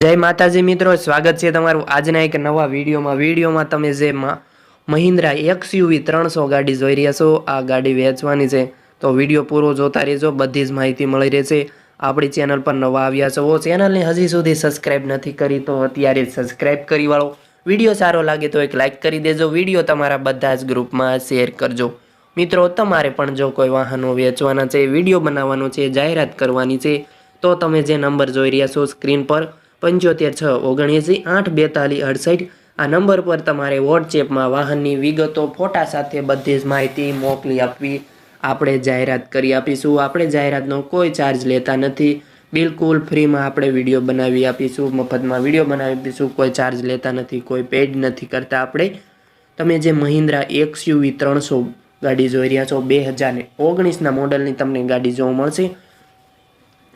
જય માતાજી મિત્રો, સ્વાગત છે તમારું આજના એક નવા વિડીયોમાં. વિડીયોમાં તમે જે મહિન્દ્રા એક્સયુવી ત્રણસો ગાડી જોઈ રહ્યા છો, આ ગાડી વેચવાની છે. તો વીડિયો પૂરો જોતા રહેજો, બધી જ માહિતી મળી રહેશે. આપણી ચેનલ પર નવા આવ્યા છો, ચેનલને હજી સુધી સબસ્ક્રાઈબ નથી કરી, તો અત્યારે સબસ્ક્રાઈબ કરી વાળો. વીડિયો સારો લાગે તો એક લાઇક કરી દેજો, વીડિયો તમારા બધા જ ગ્રુપમાં શેર કરજો. મિત્રો, તમારે પણ જો કોઈ વાહનો વેચવાના છે, વીડિયો બનાવવાનો છે, જાહેરાત કરવાની છે, તો તમે જે નંબર જોઈ રહ્યા છો, સ્ક્રીન પર પંચોતેર છ ઓગણએંસી આઠ બેતાલીસ અડસઠ આ નંબર પર તમારે વોટ્સએપમાં વાહનની વિગતો, ફોટા સાથે બધી જ માહિતી મોકલી આપવી. આપણે જાહેરાત કરી આપીશું. આપણે જાહેરાતનો કોઈ ચાર્જ લેતા નથી. બિલકુલ ફ્રીમાં આપણે વીડિયો બનાવી આપીશું, મફતમાં વીડિયો બનાવી આપીશું. કોઈ ચાર્જ લેતા નથી, કોઈ પેડ નથી કરતા આપણે. તમે જે મહિન્દ્રા એક્સયુવી ત્રણસો ગાડી જોઈ રહ્યા છો, બે હજાર ઓગણીસના મોડલની તમને ગાડી જોવા મળશે.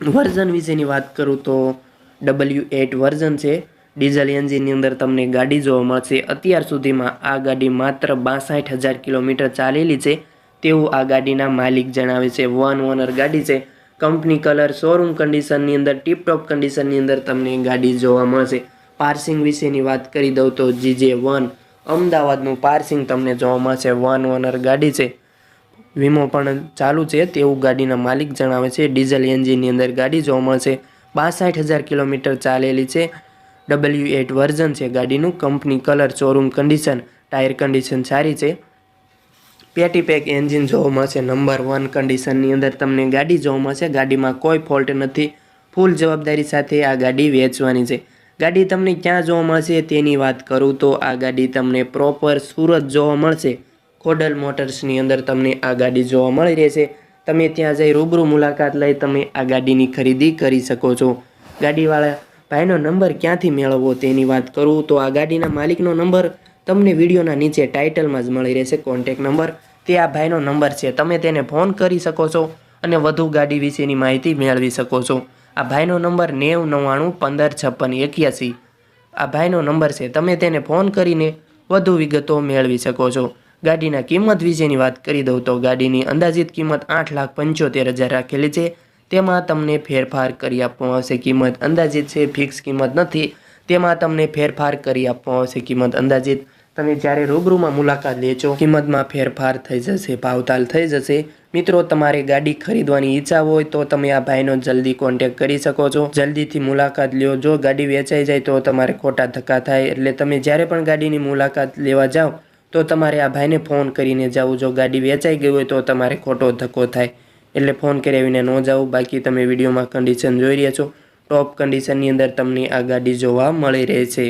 વર્ઝન વિશેની વાત કરું તો ડબલ્યુ એટ વર્ઝન છે. ડીઝલ એન્જિનની અંદર તમને ગાડી જોવા મળશે. અત્યાર સુધીમાં આ ગાડી માત્ર બાસઠ હજાર કિલોમીટર ચાલેલી છે. તેવું આ ગાડીના માલિક જણાવે છે. વન ઓનર ગાડી છે. કંપની કલર શોરૂમ કન્ડિશનની અંદર ટીપટોપ કન્ડિશનની અંદર તમને ગાડી જોવા મળશે. પાર્સિંગ વિશેની વાત કરી દઉં તો જીજે વન અમદાવાદનું પાર્સિંગ તમને જોવા મળશે. વન ઓનર ગાડી છે. વીમો પણ ચાલુ છે. તેવું ગાડીના માલિક જણાવે છે. ડીઝલ એન્જિનની અંદર ગાડી જોવા મળશે. બાસઠ હજાર કિલોમીટર ચાલેલી છે. ડબલ્યુ એટ વર્ઝન છે ગાડીનું. Company colour showroom condition tyre condition સારી છે. પેટી પેક એન્જિન જોવા મળશે નંબર વન કન્ડિશનની અંદર તમને ગાડી જોવા મળશે ગાડીમાં કોઈ ફોલ્ટ નથી. ફૂલ જવાબદારી સાથે આ ગાડી વેચવાની છે. ગાડી તમને ક્યાં જોવા મળશે તેની વાત કરું તો આ ગાડી તમને પ્રોપર સુરત જોવા મળશે. ખોડલ મોટર્સની અંદર તમને આ ગાડી જોવા મળી રહેશે. તમે ત્યાં જઈ રૂબરૂ મુલાકાત લઈ તમે આ ગાડીની ખરીદી કરી શકો છો. ગાડીવાળા ભાઈનો નંબર ક્યાંથી મેળવવો તેની વાત કરું તો આ ગાડીના માલિકનો નંબર તમને વિડીયોના નીચે ટાઇટલમાં જ મળી રહેશે. કોન્ટેક નંબર તે આ ભાઈનો નંબર છે. તમે તેને ફોન કરી શકો છો અને વધુ ગાડી વિશેની માહિતી મેળવી શકો છો. આ ભાઈનો નંબર નેવ નવ્વાણું પંદર છપ્પન એક્યાસી. આ ભાઈનો નંબર છે. તમે તેને ફોન કરીને વધુ વિગતો મેળવી શકો છો. ગાડીના કિંમત વિશેની વાત કરી દઉં તો ગાડીની અંદાજિત કિંમત આઠ લાખ પંચોતેર હજાર રાખેલી છે. તેમાં તમને ફેરફાર કરી આપવામાં આવશે. કિંમત અંદાજિત છે, ફિક્સ કિંમત નથી. તેમાં તમને ફેરફાર કરી આપવામાં આવશે. કિંમત અંદાજિત તમે જ્યારે રૂબરૂમાં મુલાકાત લેજો કિંમતમાં ફેરફાર થઈ જશે, ભાવતાલ થઈ જશે. મિત્રો, તમારે ગાડી ખરીદવાની ઈચ્છા હોય તો તમે આ ભાઈનો જલ્દી કોન્ટેક કરી શકો છો. જલ્દીથી મુલાકાત લ્યો. જો ગાડી વેચાઈ જાય તો તમારે ખોટા ધક્કા થાય. એટલે તમે જ્યારે પણ ગાડીની મુલાકાત લેવા જાઓ તો તમારે આ ભાઈને ફોન કરીને જવું. જો ગાડી વેચાઈ ગઈ હોય તો તમારે ખોટો ધક્કો થાય. એટલે ફોન કરાવીને ન જાવું બાકી તમે વિડીયોમાં કન્ડિશન જોઈ રહ્યા છો. ટોપ કન્ડિશનની અંદર તમને આ ગાડી જોવા મળી રહે છે